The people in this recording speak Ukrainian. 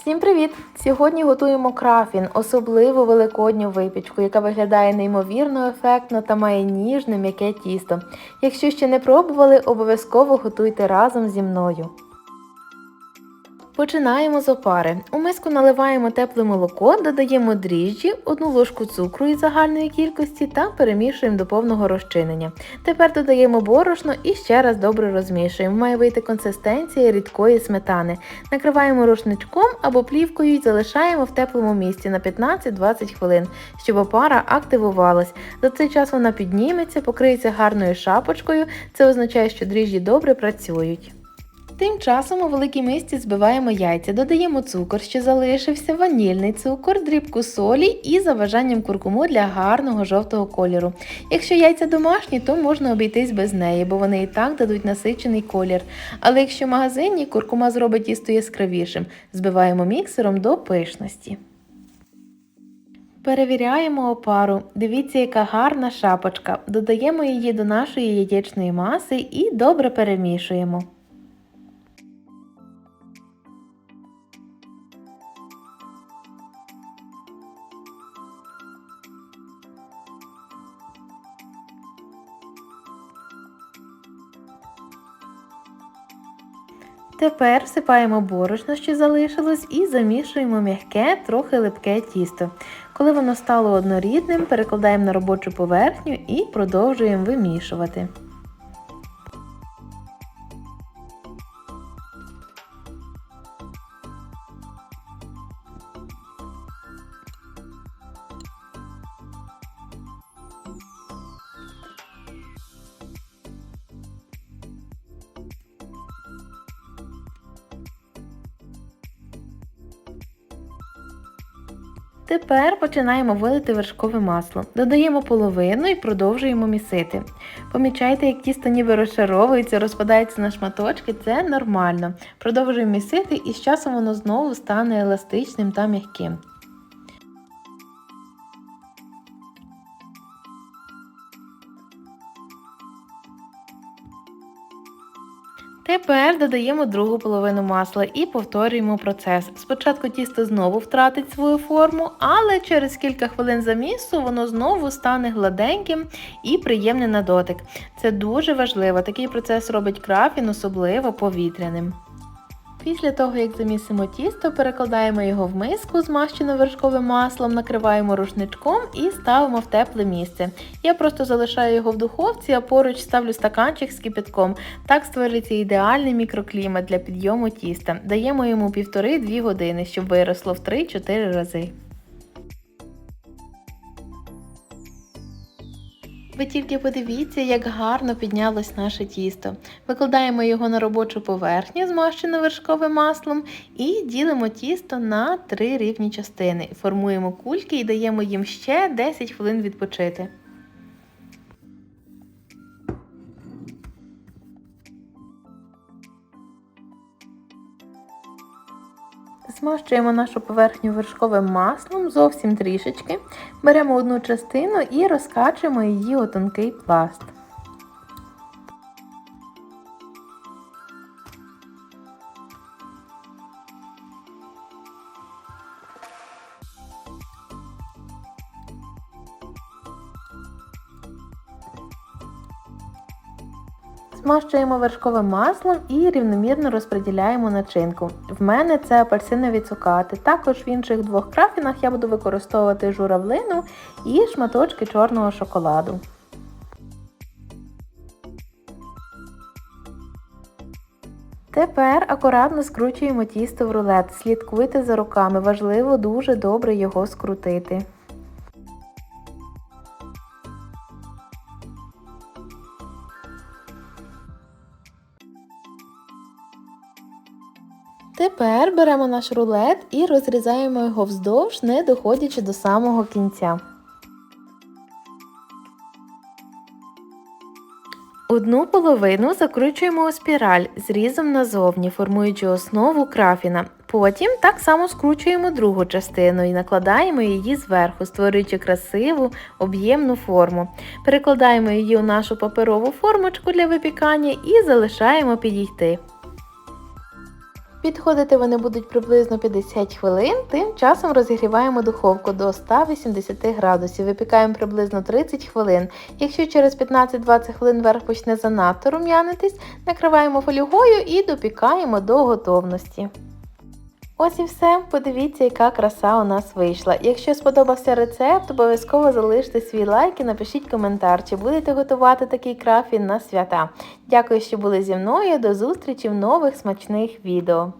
Всім привіт! Сьогодні готуємо крафін, особливу великодню випічку, яка виглядає неймовірно ефектно та має ніжне м'яке тісто. Якщо ще не пробували, обов'язково готуйте разом зі мною. Починаємо з опари. У миску наливаємо тепле молоко, додаємо дріжджі, одну ложку цукру із загальної кількості та перемішуємо до повного розчинення. Тепер додаємо борошно і ще раз добре розмішуємо. Має вийти консистенція рідкої сметани. Накриваємо рушничком або плівкою і залишаємо в теплому місці на 15-20 хвилин, щоб опара активувалась. За цей час вона підніметься, покриється гарною шапочкою. Це означає, що дріжджі добре працюють. Тим часом у великій мисці збиваємо яйця, додаємо цукор, що залишився, ванільний цукор, дрібку солі і за бажанням куркуму для гарного жовтого кольору. Якщо яйця домашні, то можна обійтись без неї, бо вони і так дадуть насичений колір. Але якщо магазинні, куркума зробить тісто яскравішим. Збиваємо міксером до пишності. Перевіряємо опару. Дивіться, яка гарна шапочка. Додаємо її до нашої яєчної маси і добре перемішуємо. Тепер всипаємо борошно, що залишилось, і замішуємо м'яке, трохи липке тісто. Коли воно стало однорідним, перекладаємо на робочу поверхню і продовжуємо вимішувати. Тепер починаємо вилити вершкове масло. Додаємо половину і продовжуємо місити. Помічайте, як тісто ніби розшаровується, розпадається на шматочки, це нормально. Продовжуємо місити і з часом воно знову стане еластичним та м'яким. Тепер додаємо другу половину масла і повторюємо процес. Спочатку тісто знову втратить свою форму, але через кілька хвилин замісу воно знову стане гладеньким і приємним на дотик. Це дуже важливо. Такий процес робить крафін особливо повітряним. Після того, як замісимо тісто, перекладаємо його в миску, змащену вершковим маслом, накриваємо рушничком і ставимо в тепле місце. Я просто залишаю його в духовці, а поруч ставлю стаканчик з кипятком. Так створюється ідеальний мікроклімат для підйому тіста. Даємо йому 1,5-2 години, щоб виросло в 3-4 рази. Ви тільки подивіться, як гарно піднялось наше тісто. Викладаємо його на робочу поверхню, змащену вершковим маслом, і ділимо тісто на три рівні частини. Формуємо кульки і даємо їм ще 10 хвилин відпочити. Змащуємо нашу поверхню вершковим маслом зовсім трішечки. Беремо одну частину і розкачуємо її у тонкий пласт. Змащуємо вершковим маслом і рівномірно розподіляємо начинку. В мене це апельсинові цукати. Також в інших двох крафінах я буду використовувати журавлину і шматочки чорного шоколаду. Тепер акуратно скручуємо тісто в рулет. Слідкуйте за руками, важливо дуже добре його скрутити. Тепер беремо наш рулет і розрізаємо його вздовж, не доходячи до самого кінця. Одну половину закручуємо у спіраль зрізом назовні, формуючи основу крафіна. Потім так само скручуємо другу частину і накладаємо її зверху, створюючи красиву об'ємну форму. Перекладаємо її у нашу паперову формочку для випікання і залишаємо підійти. Підходити вони будуть приблизно 50 хвилин. Тим часом розігріваємо духовку до 180 градусів. Випікаємо приблизно 30 хвилин. Якщо через 15-20 хвилин верх почне занадто рум'янитись, накриваємо фольгою і допікаємо до готовності. Ось і все. Подивіться, яка краса у нас вийшла. Якщо сподобався рецепт, обов'язково залиште свій лайк і напишіть коментар, чи будете готувати такий крафін на свята. Дякую, що були зі мною. До зустрічі в нових смачних відео.